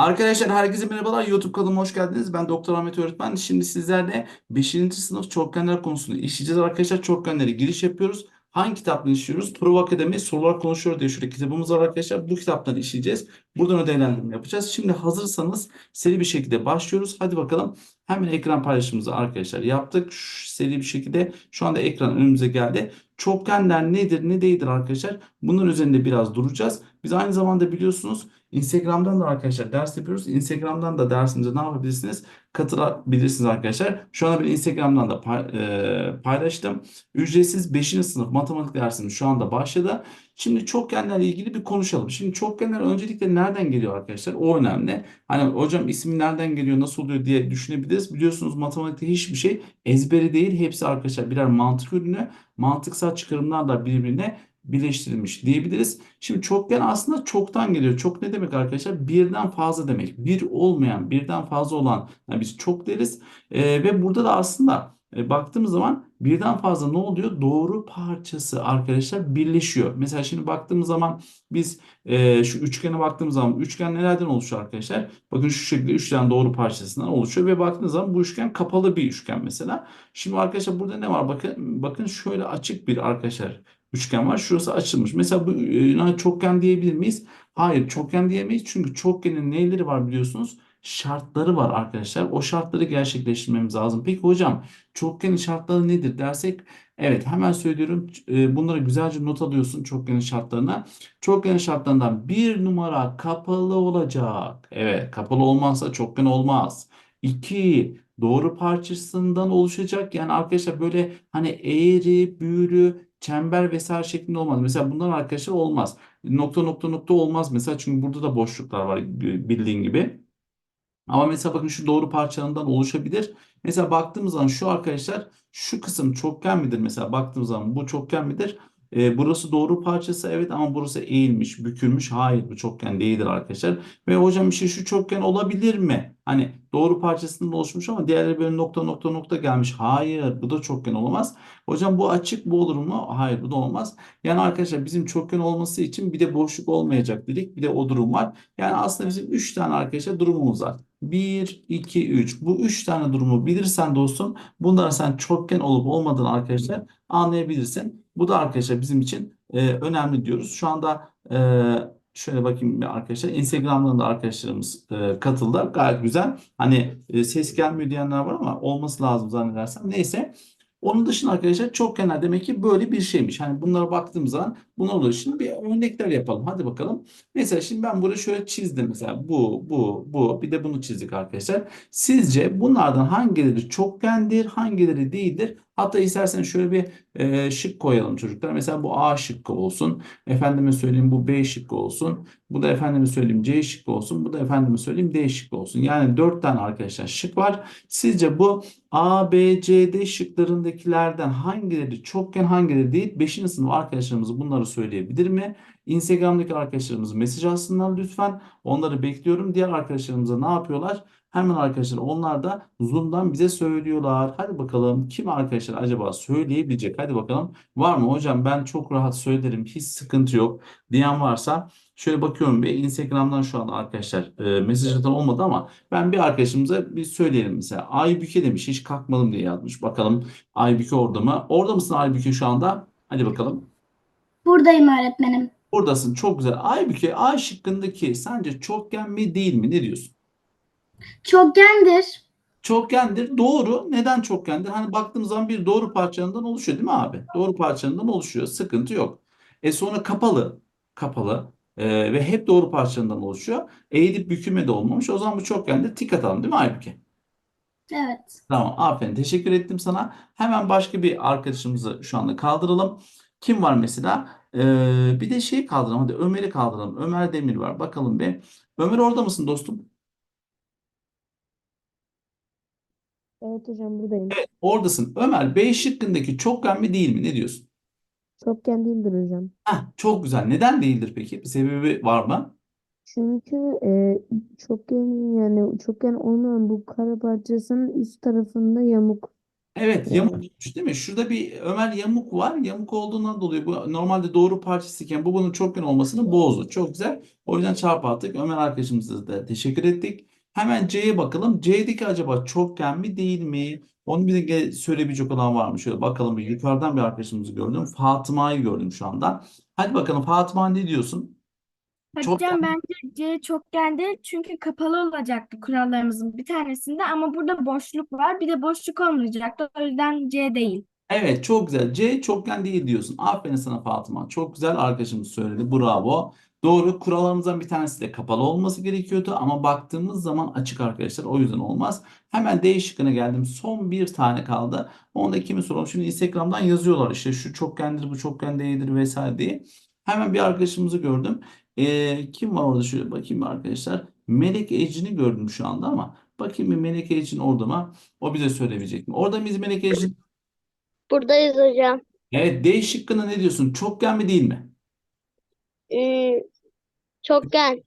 Arkadaşlar herkese merhabalar. YouTube kanalıma hoş geldiniz. Ben Doktor Ahmet Öğretmen. Şimdi sizlerle 5. sınıf çokgenler konusunu işleyeceğiz arkadaşlar. Çokgenlere giriş yapıyoruz. Hangi kitapları işliyoruz? Prova Akademi Sorular Konuşuyor diye şurada kitabımız var arkadaşlar. Bu kitapları işleyeceğiz. Buradan ödevlendirme yapacağız. Şimdi hazırsanız seri bir şekilde başlıyoruz. Hadi bakalım. Hemen ekran paylaşımımızı arkadaşlar yaptık. Şu, seri bir şekilde şu anda ekran önümüze geldi. Çokgenler nedir ne değildir arkadaşlar? Bunun üzerinde biraz duracağız. Biz aynı zamanda biliyorsunuz Instagram'dan da arkadaşlar ders yapıyoruz. Instagram'dan da dersimize ne yapabilirsiniz? Katılabilirsiniz arkadaşlar. Şu anda bir Instagram'dan da e, paylaştım. Ücretsiz 5. sınıf matematik dersimiz şu anda başladı. Şimdi çokgenlerle ilgili bir konuşalım. Şimdi çokgenler öncelikle nereden geliyor arkadaşlar? O önemli. Hani hocam ismi nereden geliyor, nasıl oluyor diye düşünebiliriz. Biliyorsunuz matematikte hiçbir şey ezberi değil. Hepsi arkadaşlar birer mantık ürünü. Mantıksal çıkarımlarla birbirine birleştirilmiş diyebiliriz. Şimdi çokgen aslında çoktan geliyor. Çok ne demek arkadaşlar? Birden fazla demek. Bir olmayan, birden fazla olan yani biz çok deriz. Ee, ve burada da aslında e, baktığımız zaman birden fazla ne oluyor? Doğru parçası arkadaşlar birleşiyor. Mesela şimdi baktığımız zaman biz e, şu üçgene baktığımız zaman üçgen nelerden oluşuyor arkadaşlar? Bakın şu şekilde üç tane doğru parçasından oluşuyor ve baktığınız zaman bu üçgen kapalı bir üçgen mesela. Şimdi arkadaşlar burada ne var? Bakın bakın şöyle açık bir arkadaşlar üçgen var. Şurası açılmış. Mesela bu e, çokgen diyebilir miyiz? Hayır, çokgen diyemeyiz. Çünkü çokgenin neyleri var biliyorsunuz? Şartları var arkadaşlar. O şartları gerçekleştirmemiz lazım. Peki hocam, çokgenin şartları nedir dersek? Evet, hemen söylüyorum. E, Bunları güzelce not alıyorsun çokgenin şartlarına. Çokgenin şartlarından bir numara kapalı olacak. Evet, kapalı olmazsa çokgen olmaz. İki, doğru parçasından oluşacak. Yani arkadaşlar böyle hani eğri, büğrü, çember vesaire şeklinde olmaz. Mesela bundan arkadaşlar olmaz. Nokta nokta nokta olmaz mesela çünkü burada da boşluklar var bildiğin gibi. Ama mesela bakın şu doğru parçalarından oluşabilir. Mesela baktığımız zaman şu arkadaşlar şu kısım çokgen midir? Mesela baktığımız zaman bu çokgen midir? Ee, burası doğru parçası evet ama burası eğilmiş, bükülmüş. Hayır bu çokgen değildir arkadaşlar. Ve hocam işte şu çokgen olabilir mi? Hani doğru parçasından oluşmuş ama diğerleri böyle nokta nokta nokta gelmiş. Hayır bu da çokgen olamaz. Hocam bu açık bu olur mu? Hayır bu da olmaz. Yani arkadaşlar bizim çokgen olması için bir de boşluk olmayacak dedik. Bir de o durum var. Yani aslında bizim 3 tane arkadaşlar durumumuz var. 1, 2, 3. Bu 3 tane durumu bilirsen dostum bunları sen çokgen olup olmadığını arkadaşlar anlayabilirsin. Bu da arkadaşlar bizim için e, önemli diyoruz. Şu anda e, şöyle bakayım bir arkadaşlar. Instagram'dan da arkadaşlarımız e, katıldı. Gayet güzel. Hani e, ses gelmiyor diyenler var ama olması lazım zannedersem. Neyse. Onun dışında arkadaşlar çokgenler demek ki böyle bir şeymiş. Hani bunlara baktığımız zaman buna oluyor. Şimdi bir örnekler yapalım. Hadi bakalım. Mesela şimdi ben burayı şöyle çizdim. Mesela bu, bu, bu. Bir de bunu çizdik arkadaşlar. Sizce bunlardan hangileri çokgendir, hangileri değildir? Hatta isterseniz şöyle bir e, şık koyalım çocuklar. Mesela bu A şıkkı olsun. Efendime söyleyeyim bu B şıkkı olsun. Bu da efendime söyleyeyim C şıkkı olsun. Bu da efendime söyleyeyim D şıkkı olsun. Yani dört tane arkadaşlar şık var. Sizce bu A, B, C, D şıklarındakilerden hangileri çokgen hangileri değil? 5. sınıf arkadaşlarımız bunları söyleyebilir mi? Instagram'daki arkadaşlarımız mesaj alsınlar lütfen. Onları bekliyorum. Diğer arkadaşlarımıza ne yapıyorlar? Hemen arkadaşlar onlar da Zoom'dan bize söylüyorlar. Hadi bakalım kim arkadaşlar acaba söyleyebilecek? Hadi bakalım. Var mı hocam ben çok rahat söylerim. Hiç sıkıntı yok diyen varsa şöyle bakıyorum bir Instagram'dan şu anda arkadaşlar e, mesaj atan olmadı ama ben bir arkadaşımıza bir söyleyelim mesela. Aybüke demiş hiç kalkmadım diye yazmış. Bakalım Aybüke orada mı? Orada mısın Aybüke şu anda? Hadi bakalım. Buradayım öğretmenim. Buradasın çok güzel. Aybüke A şıkkındaki sence çokgen mi değil mi? Ne diyorsun? Çokgendir. Çokgendir. Doğru. Neden çokgendir? Hani baktığımız zaman bir doğru parçanından oluşuyor değil mi abi? Doğru parçanından oluşuyor. Sıkıntı yok. E sonra kapalı. Kapalı. E, ve hep doğru parçalarından oluşuyor. Eğilip bükülme de olmamış. O zaman bu çokgendir. Tik atalım değil mi Aybüke? Evet. Tamam. Aferin. Teşekkür ettim sana. Hemen başka bir arkadaşımızı şu anda kaldıralım. Kim var mesela? E, bir de şey kaldıralım. Hadi Ömer'i kaldıralım. Ömer Demir var. Bakalım bir. Ömer orada mısın dostum? Evet hocam buradayım. Oradasın. Ömer B şıkkındaki çokgen mi değil mi? Ne diyorsun? Çokgen değildir hocam. Heh, çok güzel. Neden değildir peki? Bir sebebi var mı? Çünkü e, çokgen yani çokgen olmayan bu kare parçasının üst tarafında yamuk. Evet yamuk olmuş değil mi? Şurada bir Ömer yamuk var. Yamuk olduğundan dolayı bu normalde doğru parçasıyken bu bunun çokgen olmasını bozdu. Çok güzel. O yüzden çarpı attık. Ömer arkadaşımıza da teşekkür ettik. Hemen C'ye bakalım. C'deki acaba çokgen mi değil mi? Onu bir de söyleyebilecek olan var mı? Şöyle bakalım bir yukarıdan bir arkadaşımızı gördüm. Fatıma'yı gördüm şu anda. Hadi bakalım Fatıma ne diyorsun? Hocam Çokgen bence C çokgen değil çünkü kapalı olacaktı kurallarımızın bir tanesinde ama burada boşluk var bir de boşluk olmayacaktı o yüzden C değil. Evet çok güzel. C çokgen değil diyorsun. Aferin sana Fatıma. Çok güzel arkadaşımız söyledi. Bravo. Doğru. Kurallarımızdan bir tanesi de kapalı olması gerekiyordu ama baktığımız zaman açık arkadaşlar. O yüzden olmaz. Hemen D şıkkına geldim. Son bir tane kaldı. Onu da kimi soralım? Şimdi Instagram'dan yazıyorlar işte şu çokgendir bu çokgen değildir vesaire diye. Hemen bir arkadaşımızı gördüm. Ee, kim var orada? Şöyle bakayım arkadaşlar. Melek Ecrin'i gördüm şu anda ama bakayım bir Melek Ecrin orada mı? O bize söyleyebilecek mi? Orada mıyız Melek Ecrin? Buradayız hocam. Evet D şıkkına ne diyorsun? Çokgen mi değil mi? Hmm, çokgen.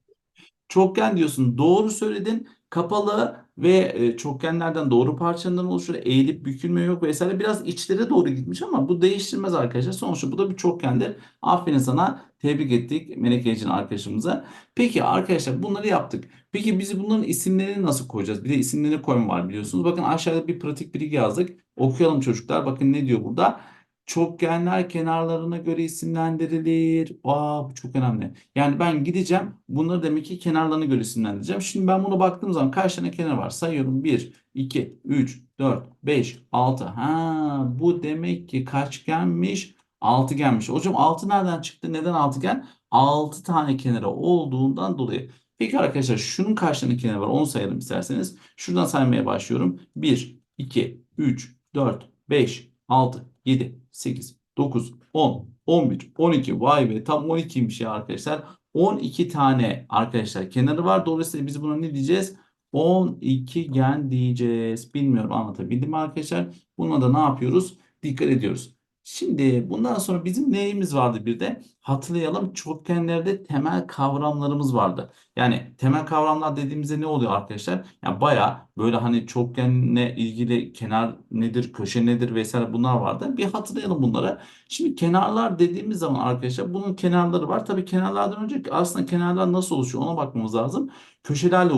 Çokgen diyorsun. Doğru söyledin. Kapalı ve e, çokgenlerden doğru parçalarından oluşur. Eğilip bükülme yok vesaire. Biraz içlere doğru gitmiş ama bu değiştirmez arkadaşlar. Sonuçta bu da bir çokgendir. Aferin sana. Tebrik ettik Melek Ecin arkadaşımıza. Peki arkadaşlar bunları yaptık. Peki biz bunların isimlerini nasıl koyacağız? Bir de isimlerini koyma var biliyorsunuz. Bakın aşağıda bir pratik bilgi yazdık. Okuyalım çocuklar. Bakın ne diyor burada? Çokgenler kenarlarına göre isimlendirilir. Aa bu çok önemli. Yani ben gideceğim. Bunları demek ki kenarlarına göre isimlendireceğim. Şimdi ben buna baktığım zaman kaç tane kenar var? Sayıyorum. 1, 2, 3, 4, 5, 6. Ha bu demek ki kaçgenmiş? Altıgenmiş. Hocam 6 nereden çıktı? Neden altıgen? 6 tane kenarı olduğundan dolayı. Peki arkadaşlar şunun kaç tane kenarı var? Onu sayalım isterseniz. Şuradan saymaya başlıyorum. 1, 2, 3, 4, 5, 6, 7, 8, 9, 10, 11, 12. Vay be tam 12'ymiş ya arkadaşlar. 12 tane arkadaşlar kenarı var. Dolayısıyla biz buna ne diyeceğiz? 12 gen diyeceğiz. Bilmiyorum anlatabildim mi arkadaşlar? Buna da ne yapıyoruz? Dikkat ediyoruz. Şimdi bundan sonra bizim neyimiz vardı bir de? Hatırlayalım çokgenlerde temel kavramlarımız vardı. Yani temel kavramlar dediğimizde ne oluyor arkadaşlar? Yani bayağı böyle hani çokgenle ilgili kenar nedir, köşe nedir vesaire bunlar vardı. Bir hatırlayalım bunları. Şimdi kenarlar dediğimiz zaman arkadaşlar bunun kenarları var. Tabii kenarlardan önce aslında kenarlar nasıl oluşuyor ona bakmamız lazım. Köşelerle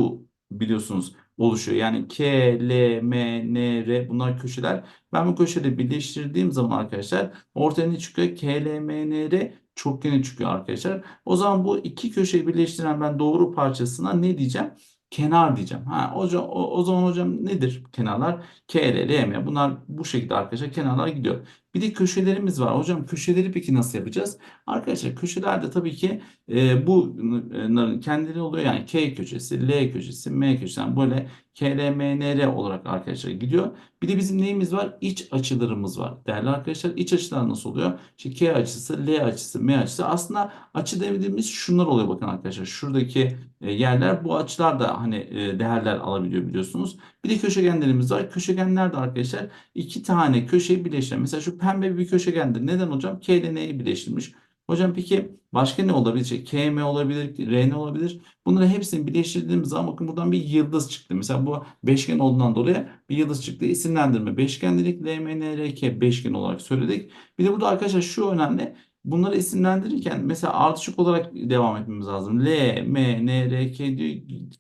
biliyorsunuz oluşuyor. Yani K, L, M, N, R bunlar köşeler. Ben bu köşeleri birleştirdiğim zaman arkadaşlar ortaya ne çıkıyor? K, L, M, N, R çokgeni çıkıyor arkadaşlar. O zaman bu iki köşeyi birleştiren ben doğru parçasına ne diyeceğim? Kenar diyeceğim. Ha, hocam, o, o zaman hocam nedir kenarlar? K, L, L, M. Bunlar bu şekilde arkadaşlar kenarlar gidiyor. Bir de köşelerimiz var. Hocam köşeleri peki nasıl yapacağız? Arkadaşlar köşelerde tabii ki e, bunların kendileri oluyor. Yani K köşesi, L köşesi, M köşesi. Yani böyle K, L, M, N, R olarak arkadaşlar gidiyor. Bir de bizim neyimiz var? İç açılarımız var. Değerli arkadaşlar iç açılar nasıl oluyor? İşte K açısı, L açısı, M açısı. Aslında açı dediğimiz şunlar oluyor bakın arkadaşlar. Şuradaki e, yerler bu açılar da hani e, değerler alabiliyor biliyorsunuz. Bir de köşegenlerimiz var. Köşegenler de arkadaşlar iki tane köşeyi birleştiren. Mesela şu pembe bir köşegendir. Neden hocam? K ile N'yi birleştirmiş. Hocam peki başka ne olabilir? İşte K, M olabilir, R, N olabilir. Bunları hepsini birleştirdiğimiz zaman bakın buradan bir yıldız çıktı. Mesela bu beşgen olduğundan dolayı bir yıldız çıktı. İsimlendirme beşgen dedik. L, M, N, R, K beşgen olarak söyledik. Bir de burada arkadaşlar şu önemli. Bunları isimlendirirken mesela ardışık olarak devam etmemiz lazım. L, M, N, R, K diyor,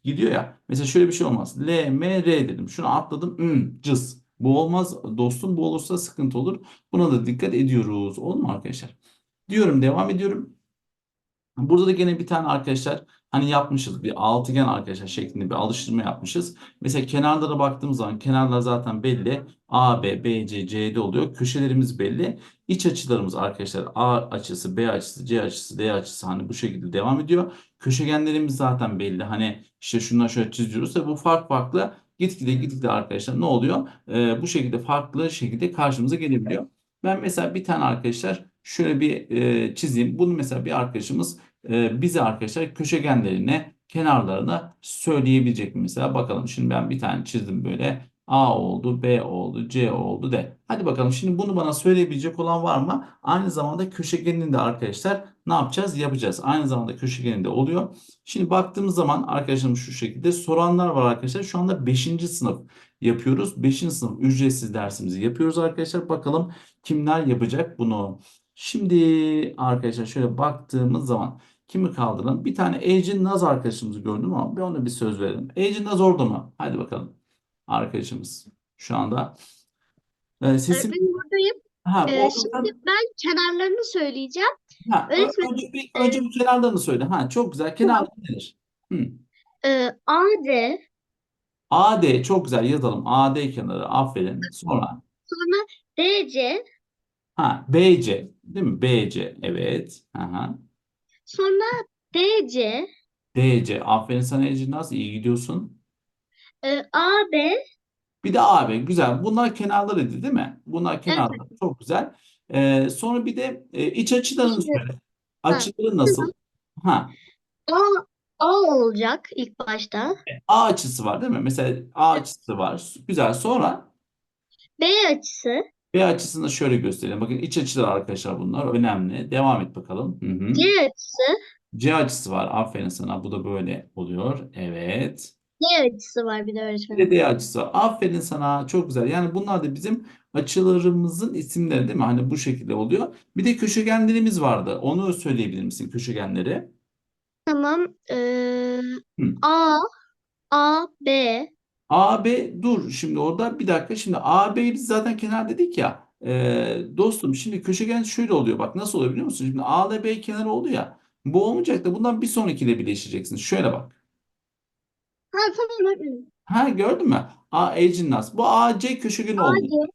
gidiyor ya. Mesela şöyle bir şey olmaz. L, M, R dedim. Şunu atladım. Hmm, cız. Bu olmaz dostum. Bu olursa sıkıntı olur. Buna da dikkat ediyoruz. Olur mu arkadaşlar? Diyorum devam ediyorum. Burada da gene bir tane arkadaşlar hani yapmışız bir altıgen arkadaşlar şeklinde bir alıştırma yapmışız. Mesela kenarlara baktığımız zaman kenarlar zaten belli. A, B, B, C, C, D oluyor. Köşelerimiz belli. İç açılarımız arkadaşlar A açısı, B açısı, C açısı, D açısı hani bu şekilde devam ediyor. Köşegenlerimiz zaten belli. Hani işte şunlar şöyle çiziyoruz ve bu fark farklı gitgide gitgide arkadaşlar ne oluyor? Ee, bu şekilde farklı şekilde karşımıza gelebiliyor. Ben mesela bir tane arkadaşlar şöyle bir e, çizeyim. Bunu mesela bir arkadaşımız e, bize arkadaşlar köşegenlerine, kenarlarına söyleyebilecek mi? Mesela bakalım şimdi ben bir tane çizdim böyle. A oldu, B oldu, C oldu, D. Hadi bakalım şimdi bunu bana söyleyebilecek olan var mı? Aynı zamanda köşegenini de arkadaşlar ne yapacağız? Yapacağız. Aynı zamanda köşegeninde oluyor. Şimdi baktığımız zaman arkadaşlarım şu şekilde soranlar var arkadaşlar. Şu anda 5. sınıf yapıyoruz. 5. sınıf ücretsiz dersimizi yapıyoruz arkadaşlar. Bakalım kimler yapacak bunu. Şimdi arkadaşlar şöyle baktığımız zaman kimi kaldıralım? Bir tane Ecin Naz arkadaşımızı gördüm ama bir ona bir söz verelim. Ecin Naz orada mı? Hadi bakalım. Arkadaşımız şu anda. Ee, sesim Öğretmenim buradayım. ha, Ee, şimdi ben kenarlarını söyleyeceğim. ha, öğretmenim, önce bir, önce bir kenarlarını söyle. Ha, çok güzel. Kenarlar nedir? Hı. Ee, AD, AD çok güzel yazalım. AD kenarı. Aferin. Sonra sonra DC, ha BC değil mi? BC. Evet. Aha. sonra DC, DC. Aferin sana Ecin Naz. İyi gidiyorsun. e, AB, Bir de AB. Güzel. Bunlar kenarlarıydı değil mi? Bunlar kenarlar. Çok güzel. Ee, sonra bir de e, iç açılarını İşte- söyle. Açıları nasıl? Ha. A, A olacak ilk başta. A açısı var değil mi? Mesela A açısı var. Güzel. Sonra B açısı, B açısını da şöyle göstereyim. Bakın iç açılar arkadaşlar bunlar. Önemli. Devam et bakalım. Hı hı. C açısı, C açısı var. Aferin sana. Bu da böyle oluyor. Evet. D açısı var bir de Bir öğretmenim. de D açısı var. Aferin sana. Çok güzel. Yani bunlar da bizim açılarımızın isimleri değil mi? Hani bu şekilde oluyor. Bir de köşegenlerimiz vardı. Onu söyleyebilir misin köşegenleri? Tamam. Ee, Hı. A, A, B, AB dur şimdi orada bir dakika. Şimdi AB'yi biz zaten kenar dedik ya. Ee, dostum şimdi köşegen şöyle oluyor. Bak nasıl oluyor biliyor musun? Şimdi A ile B kenar oldu ya. Bu olmayacak da bundan bir sonrakiyle birleşeceksin. Şöyle bak. Ha tamam öğretmenim. Ha gördün mü? A Ecin Nas. Bu AC köşegeni oldu.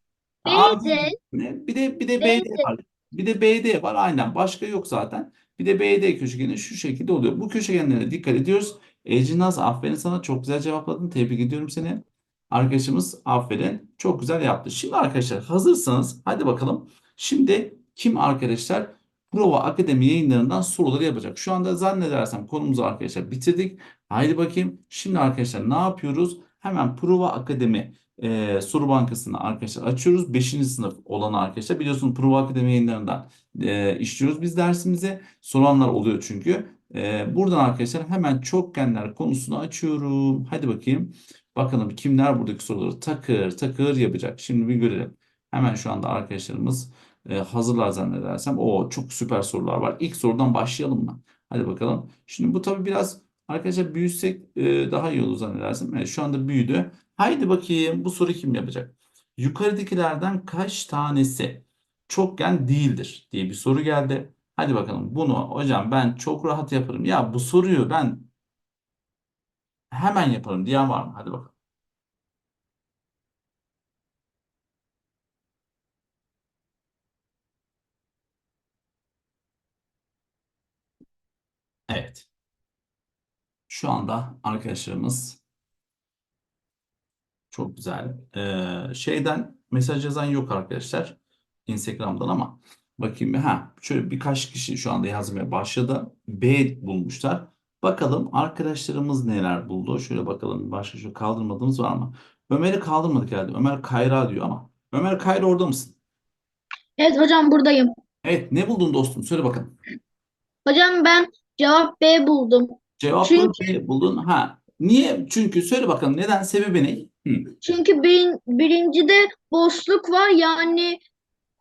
AC, AC ne? Bir de bir de BD. BD var. Bir de BD var aynen. Başka yok zaten. Bir de BD köşegeni şu şekilde oluyor. Bu köşegenlere dikkat ediyoruz. Ecin Naz aferin sana. Çok güzel cevapladın. Tebrik ediyorum seni. Arkadaşımız aferin. Çok güzel yaptı. Şimdi arkadaşlar hazırsanız hadi bakalım. Şimdi kim arkadaşlar Prova Akademi yayınlarından soruları yapacak. Şu anda zannedersem konumuzu arkadaşlar bitirdik. Haydi bakayım. Şimdi arkadaşlar ne yapıyoruz? Hemen Prova Akademi e, soru bankasını arkadaşlar açıyoruz. 5. sınıf olan arkadaşlar biliyorsunuz Prova Akademi yayınlarından e, işliyoruz biz dersimizi. Soranlar oluyor çünkü. E, buradan arkadaşlar hemen çokgenler konusunu açıyorum. Hadi bakayım. Bakalım kimler buradaki soruları takır takır yapacak. Şimdi bir görelim. Hemen şu anda arkadaşlarımız e, hazırlar zannedersem. O çok süper sorular var. İlk sorudan başlayalım mı? Hadi bakalım. Şimdi bu tabii biraz arkadaşlar büyütsek e, daha iyi olur zannedersem. Şu anda büyüdü. Haydi bakayım bu soru kim yapacak? Yukarıdakilerden kaç tanesi çokgen değildir diye bir soru geldi. Hadi bakalım bunu hocam ben çok rahat yaparım. Ya bu soruyu ben hemen yaparım diyen var mı? Hadi bakalım. Evet. Şu anda arkadaşlarımız çok güzel. Ee, şeyden mesaj yazan yok arkadaşlar. Instagram'dan ama bakayım. Ha, şöyle birkaç kişi şu anda yazmaya başladı. B bulmuşlar. Bakalım arkadaşlarımız neler buldu. Şöyle bakalım. Başka şu kaldırmadığımız var mı? Ömer'i kaldırmadık herhalde. Ömer Kayra diyor ama. Ömer Kayra orada mısın? Evet hocam buradayım. Evet. Ne buldun dostum? Söyle bakalım. Hocam ben cevap B buldum. Cevapları Çünkü- B buldun. Ha. Niye? Çünkü söyle bakalım neden? Sebebi ne? Hı. Çünkü bir, birincide boşluk var yani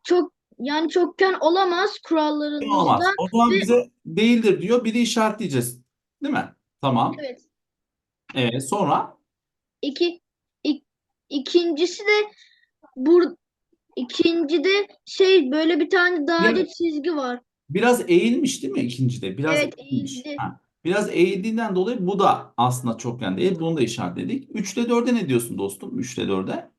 çok yani çokgen olamaz Olmaz. kurallarımızda. O zaman ve- bize değildir diyor. Biri işaretleyeceğiz. Değil mi? Tamam. Evet. Evet. Sonra İki, ik- ikincisi de bur ikincide şey böyle bir tane daire çizgi var. biraz eğilmiş değil mi ikincide? Biraz Evet, eğilmiş. eğildi. Ha. Biraz eğildiğinden dolayı bu da aslında çokgen değil. Bunu da işaretledik. 3 ile 4'e ne diyorsun dostum? 3 ile 4'e?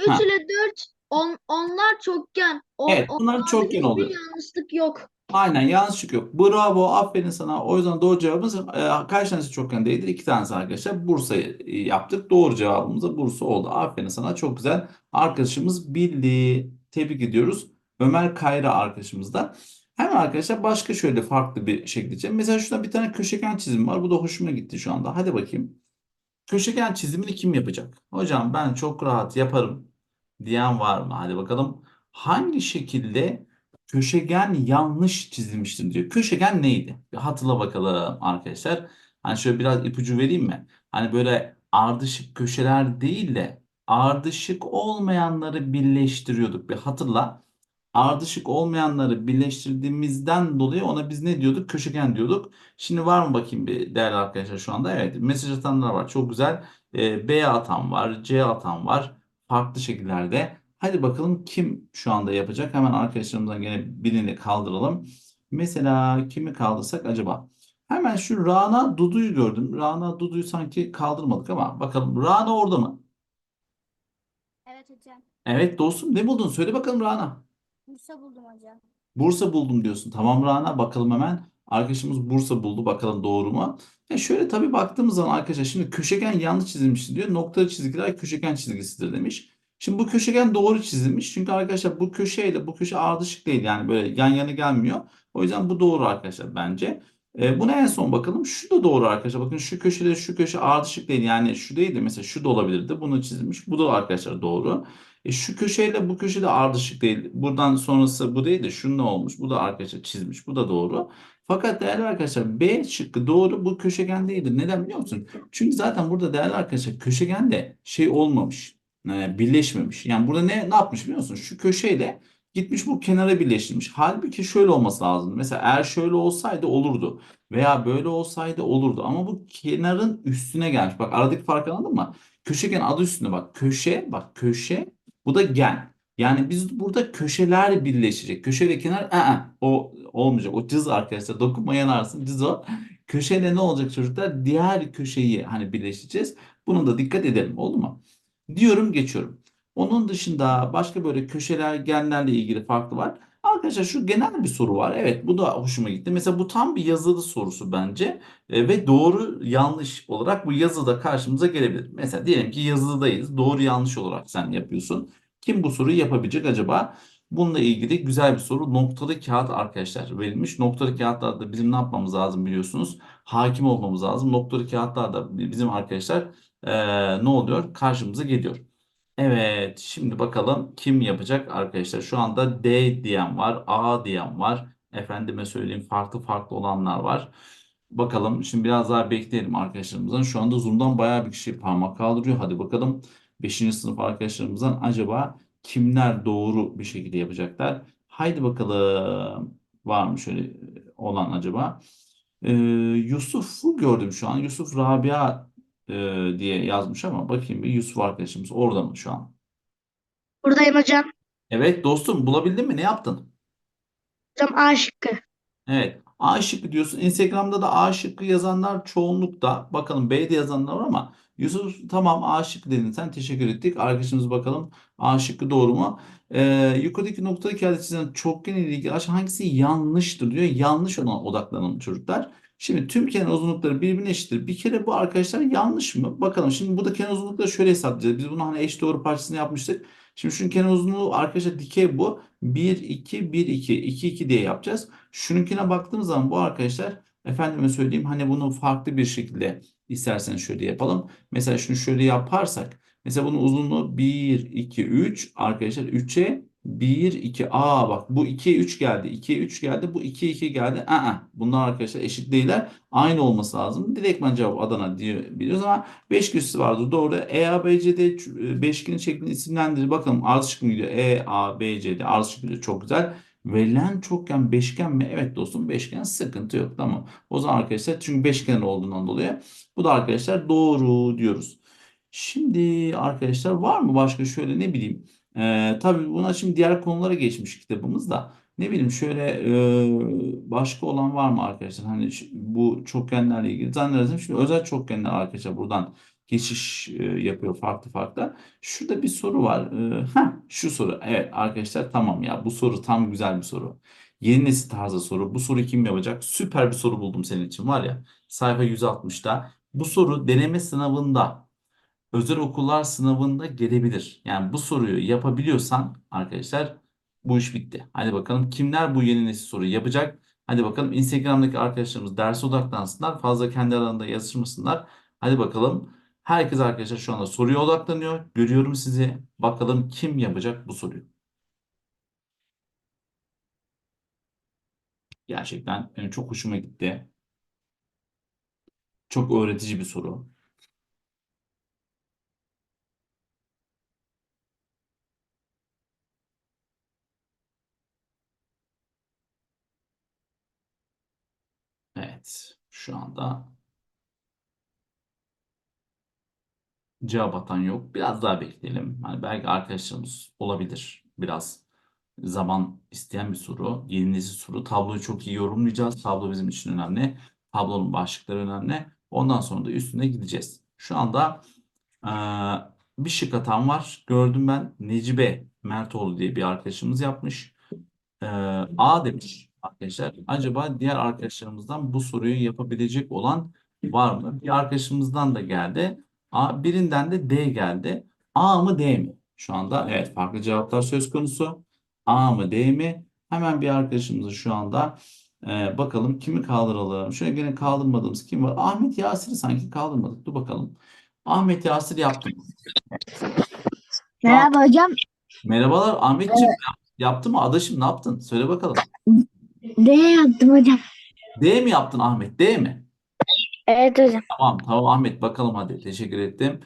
3 Ha. ile 4 on, onlar çokgen. On, Evet, bunlar onlarda çokgen hiçbir oluyor. yanlışlık yok. Aynen yanlışlık yok. Bravo, aferin sana. O yüzden doğru cevabımız e, kaç tanesi çokgen değildir? İki tanesi arkadaşlar. Bursa'yı e, yaptık. Doğru cevabımız da Bursa oldu. Aferin sana. Çok güzel. Arkadaşımız bildi. Tebrik ediyoruz. Ömer Kayra arkadaşımız da. Hemen arkadaşlar başka şöyle farklı bir şekilde. çizelim. Mesela şurada bir tane köşegen çizim var. Bu da hoşuma gitti şu anda. Hadi bakayım. Köşegen çizimini kim yapacak? Hocam ben çok rahat yaparım diyen var mı? Hadi bakalım. Hangi şekilde köşegen yanlış çizilmiştir diyor. Köşegen neydi? Bir hatırla bakalım arkadaşlar. Hani şöyle biraz ipucu vereyim mi? Hani böyle ardışık köşeler değil de ardışık olmayanları birleştiriyorduk. Bir hatırla. Ardışık olmayanları birleştirdiğimizden dolayı ona biz ne diyorduk? Köşegen diyorduk. Şimdi var mı bakayım bir değerli arkadaşlar şu anda? Evet. Mesaj atanlar var. Çok güzel. Ee, B atan var. C atan var. Farklı şekillerde. Hadi bakalım kim şu anda yapacak? Hemen arkadaşlarımızdan gene birini kaldıralım. Mesela kimi kaldırsak acaba? Hemen şu Rana Dudu'yu gördüm. Rana Dudu'yu sanki kaldırmadık ama bakalım. Rana orada mı? Evet hocam. Evet dostum ne buldun? Söyle bakalım Rana. Bursa buldum hocam. Bursa buldum diyorsun. Tamam Rana bakalım hemen. Arkadaşımız Bursa buldu. Bakalım doğru mu? Ya şöyle tabii baktığımız zaman arkadaşlar şimdi köşegen yanlış çizilmiştir diyor. Noktalı çizgiler köşegen çizgisidir demiş. Şimdi bu köşegen doğru çizilmiş. Çünkü arkadaşlar bu köşeyle bu köşe ardışık değil. Yani böyle yan yana gelmiyor. O yüzden bu doğru arkadaşlar bence. E, buna en son bakalım. Şu da doğru arkadaşlar. Bakın şu köşede şu köşe ardışık değil. Yani şu değil de mesela şu da olabilirdi. Bunu çizilmiş. Bu da arkadaşlar doğru. E şu köşeyle bu köşe de ardışık değil. Buradan sonrası bu değil de şu ne olmuş? Bu da arkadaşlar çizmiş. Bu da doğru. Fakat değerli arkadaşlar B şıkkı doğru. Bu köşegen değildir. Neden biliyor musun? Çünkü zaten burada değerli arkadaşlar köşegen de şey olmamış. e, birleşmemiş. Yani burada ne ne yapmış biliyor musun? Şu köşeyle gitmiş bu kenara birleştirmiş. Halbuki şöyle olması lazım. Mesela eğer şöyle olsaydı olurdu. Veya böyle olsaydı olurdu. Ama bu kenarın üstüne gelmiş. Bak aradaki farkı anladın mı? Köşegen adı üstünde bak. Köşe bak köşe bu da gen. Yani biz burada köşeler birleşecek. Köşeyle kenar ı o olmayacak. O cız arkadaşlar dokunma yanarsın cız o. Köşeyle ne olacak çocuklar? Diğer köşeyi hani birleştireceğiz. Bunu da dikkat edelim oldu mu? Diyorum geçiyorum. Onun dışında başka böyle köşeler genlerle ilgili farklı var. Arkadaşlar şu genel bir soru var. Evet bu da hoşuma gitti. Mesela bu tam bir yazılı sorusu bence. E, ve doğru yanlış olarak bu yazıda karşımıza gelebilir. Mesela diyelim ki yazılıdayız. Doğru yanlış olarak sen yapıyorsun. Kim bu soruyu yapabilecek acaba? Bununla ilgili güzel bir soru. Noktalı kağıt arkadaşlar verilmiş. Noktalı kağıtlarda bizim ne yapmamız lazım biliyorsunuz? Hakim olmamız lazım. Noktalı kağıtlarda bizim arkadaşlar e, ne oluyor? Karşımıza geliyor. Evet, şimdi bakalım kim yapacak arkadaşlar. Şu anda D diyen var, A diyen var. Efendime söyleyeyim farklı farklı olanlar var. Bakalım şimdi biraz daha bekleyelim arkadaşlarımızdan. Şu anda Zoom'dan bayağı bir kişi parmak kaldırıyor. Hadi bakalım 5. sınıf arkadaşlarımızdan acaba kimler doğru bir şekilde yapacaklar? Haydi bakalım var mı şöyle olan acaba? Ee, Yusuf'u gördüm şu an. Yusuf Rabia e, diye yazmış ama bakayım bir Yusuf arkadaşımız orada mı şu an? Buradayım hocam. Evet dostum bulabildin mi? Ne yaptın? Hocam A şıkkı. Evet. A şıkkı diyorsun. Instagram'da da A şıkkı yazanlar çoğunlukta. Bakalım B'de yazanlar var ama Yusuf tamam A şıkkı dedin sen. Teşekkür ettik. Arkadaşımız bakalım A şıkkı doğru mu? Ee, yukarıdaki noktalı kağıda çizilen çokgen ile ilgili aşağı hangisi yanlıştır diyor. Yanlış olan odaklanalım çocuklar. Şimdi tüm kenar uzunlukları birbirine eşittir. Bir kere bu arkadaşlar yanlış mı? Bakalım şimdi burada kenar uzunlukları şöyle hesaplayacağız. Biz bunu hani eş doğru parçasını yapmıştık. Şimdi şunun kenar uzunluğu arkadaşlar dikey bu. 1, 2, 1, 2. 2, 2 diye yapacağız. Şununkine baktığımız zaman bu arkadaşlar efendime söyleyeyim hani bunu farklı bir şekilde isterseniz şöyle yapalım. Mesela şunu şöyle yaparsak mesela bunun uzunluğu 1, 2, 3 arkadaşlar 3'e 1, 2. Aa bak bu 2'ye 3 geldi. 2'ye 3 geldi. Bu 2'ye 2 geldi. Aa, bunlar arkadaşlar eşit değiller. Aynı olması lazım. Direktman cevap Adana diye biliyoruz ama 5 köşesi vardır. Doğru. EABCD beşgenin şeklini isimlendirir. Bakalım ardışık mı gidiyor? EABCD ardışık gidiyor. Çok güzel. Verilen çokgen beşgen mi? Evet dostum beşgen sıkıntı yok. Tamam. O zaman arkadaşlar çünkü beşgen olduğundan dolayı bu da arkadaşlar doğru diyoruz. Şimdi arkadaşlar var mı başka şöyle ne bileyim ee, tabii buna şimdi diğer konulara geçmiş kitabımız da. Ne bileyim şöyle e, başka olan var mı arkadaşlar? Hani bu çokgenlerle ilgili zannedersem şimdi özel çokgenler arkadaşlar buradan geçiş e, yapıyor farklı farklı. Şurada bir soru var. E, heh, şu soru. Evet arkadaşlar tamam ya bu soru tam güzel bir soru. Yeni nesil tarzı soru. Bu soruyu kim yapacak? Süper bir soru buldum senin için var ya. Sayfa 160'ta. Bu soru deneme sınavında özel okullar sınavında gelebilir. Yani bu soruyu yapabiliyorsan arkadaşlar bu iş bitti. Hadi bakalım kimler bu yeni nesil soruyu yapacak? Hadi bakalım Instagram'daki arkadaşlarımız derse odaklansınlar. Fazla kendi aralarında yazışmasınlar. Hadi bakalım Herkes arkadaşlar şu anda soruya odaklanıyor. Görüyorum sizi. Bakalım kim yapacak bu soruyu. Gerçekten benim çok hoşuma gitti. Çok öğretici bir soru. Evet, şu anda cevap atan yok. Biraz daha bekleyelim. Hani belki arkadaşlarımız olabilir. Biraz zaman isteyen bir soru. Yeni nesil soru. Tabloyu çok iyi yorumlayacağız. Tablo bizim için önemli. Tablonun başlıkları önemli. Ondan sonra da üstüne gideceğiz. Şu anda eee, bir şık hatam var. Gördüm ben. Necibe Mertoğlu diye bir arkadaşımız yapmış. Eee, A demiş arkadaşlar. Acaba diğer arkadaşlarımızdan bu soruyu yapabilecek olan var mı? Bir arkadaşımızdan da geldi. A, birinden de D geldi. A mı D mi? Şu anda evet farklı cevaplar söz konusu. A mı D mi? Hemen bir arkadaşımızı şu anda e, bakalım kimi kaldıralım. Şöyle gene kaldırmadığımız kim var? Ahmet Yasir'i sanki kaldırmadık. Dur bakalım. Ahmet Yasir yaptım. Merhaba hocam. Merhabalar Ahmetciğim. Yaptı mı? Adaşım ne yaptın? Söyle bakalım. D yaptım hocam. D mi yaptın Ahmet? D mi? Evet hocam. Tamam tamam Ahmet bakalım hadi. Teşekkür ettim.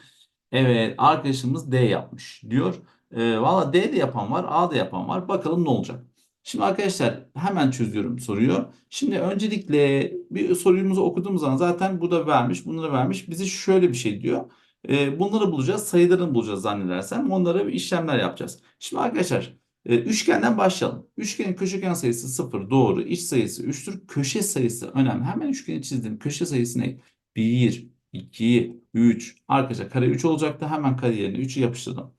Evet arkadaşımız D yapmış diyor. Ee, valla D de yapan var, A da yapan var. Bakalım ne olacak. Şimdi arkadaşlar hemen çözüyorum soruyu. Şimdi öncelikle bir sorumuzu okuduğumuz zaman zaten bu da vermiş, bunu da vermiş. Bize şöyle bir şey diyor. Ee, bunları bulacağız, sayılarını bulacağız zannedersem. Onlara bir işlemler yapacağız. Şimdi arkadaşlar e, üçgenden başlayalım. Üçgenin köşegen sayısı 0 doğru. İç sayısı 3'tür. Köşe sayısı önemli. Hemen üçgeni çizdim. Köşe sayısı ne? 1, 2, 3. Arkadaşlar kare 3 olacaktı. Hemen kare yerine 3'ü yapıştırdım.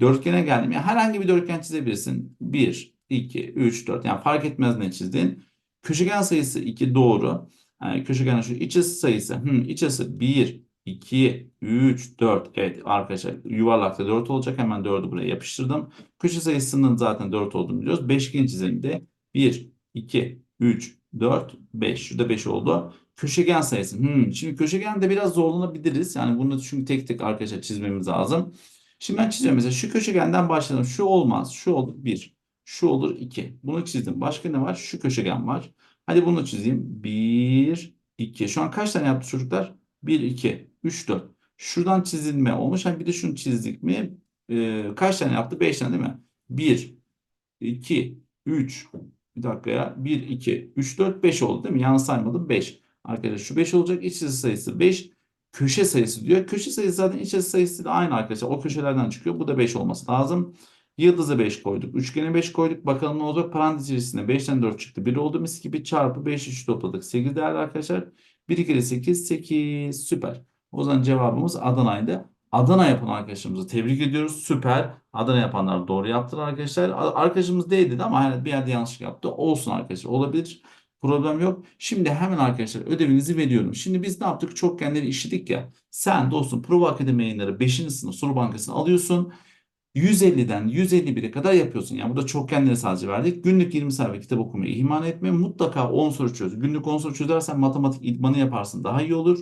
Dörtgene geldim. Yani herhangi bir dörtgen çizebilirsin. 1, 2, 3, 4. Yani fark etmez ne çizdin. Köşegen sayısı 2 doğru. Yani köşegen şu iç açısı sayısı. Hı, iç açısı 1, 2, 3, 4. Evet arkadaşlar yuvarlakta 4 olacak. Hemen 4'ü buraya yapıştırdım. Köşe sayısının zaten 4 olduğunu biliyoruz. Beşgen çizelim de 1, 2, 3, 4, 5. Şurada 5 oldu. Köşegen sayısı. Hmm, şimdi köşegende biraz zorlanabiliriz. Yani bunu çünkü tek tek arkadaşlar çizmemiz lazım. Şimdi ben çiziyorum mesela şu köşegenden başladım. Şu olmaz. Şu olur 1. Şu olur 2. Bunu çizdim. Başka ne var? Şu köşegen var. Hadi bunu çizeyim. 1, 2. Şu an kaç tane yaptı çocuklar? 1, 2, 3, 4. Şuradan çizilme olmuş. Hani bir de şunu çizdik mi? Ee, kaç tane yaptı? 5 tane değil mi? 1, 2, 3. Bir dakika ya. 1, 2, 3, 4, 5 oldu değil mi? Yanlış saymadım. 5. Arkadaşlar şu 5 olacak. İç açı sayısı 5. Köşe sayısı diyor. Köşe sayısı zaten iç açı sayısıyla aynı arkadaşlar. O köşelerden çıkıyor. Bu da 5 olması lazım. Yıldızı 5 koyduk. Üçgene 5 koyduk. Bakalım ne olacak? Parantez içerisinde 5'ten 4 çıktı. 1 oldu mis gibi çarpı 5 3 topladık. 8 değerli arkadaşlar. 1 kere 8 8 süper. O zaman cevabımız Adana'ydı. Adana yapan arkadaşımızı tebrik ediyoruz. Süper. Adana yapanlar doğru yaptılar arkadaşlar. Arkadaşımız D dedi ama yani bir yerde yanlış yaptı. Olsun arkadaşlar. Olabilir. Problem yok. Şimdi hemen arkadaşlar ödevinizi veriyorum. Şimdi biz ne yaptık? Çokgenleri işledik ya. Sen dostum Prova Akademi yayınları 5. sınıf soru bankasını alıyorsun. 150'den 151'e kadar yapıyorsun. Yani burada çokgenleri sadece verdik. Günlük 20 sayfa kitap okumayı ihmal etme. Mutlaka 10 soru çöz. Günlük 10 soru çözersen matematik idmanı yaparsın. Daha iyi olur.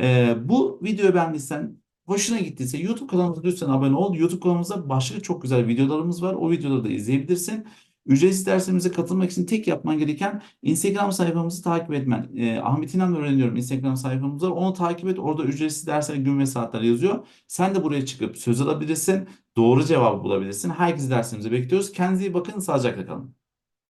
Ee, bu videoyu beğendiysen, hoşuna gittiyse YouTube kanalımıza lütfen abone ol. YouTube kanalımızda başka çok güzel videolarımız var. O videoları da izleyebilirsin. Ücretsiz derslerimize katılmak için tek yapman gereken Instagram sayfamızı takip etmen. Ee, Ahmet İnan'la öğreniyorum Instagram sayfamız var. Onu takip et. Orada ücretsiz dersler gün ve saatler yazıyor. Sen de buraya çıkıp söz alabilirsin. Doğru cevabı bulabilirsin. Herkes dersimize bekliyoruz. Kendinize iyi bakın. Sağlıcakla kalın.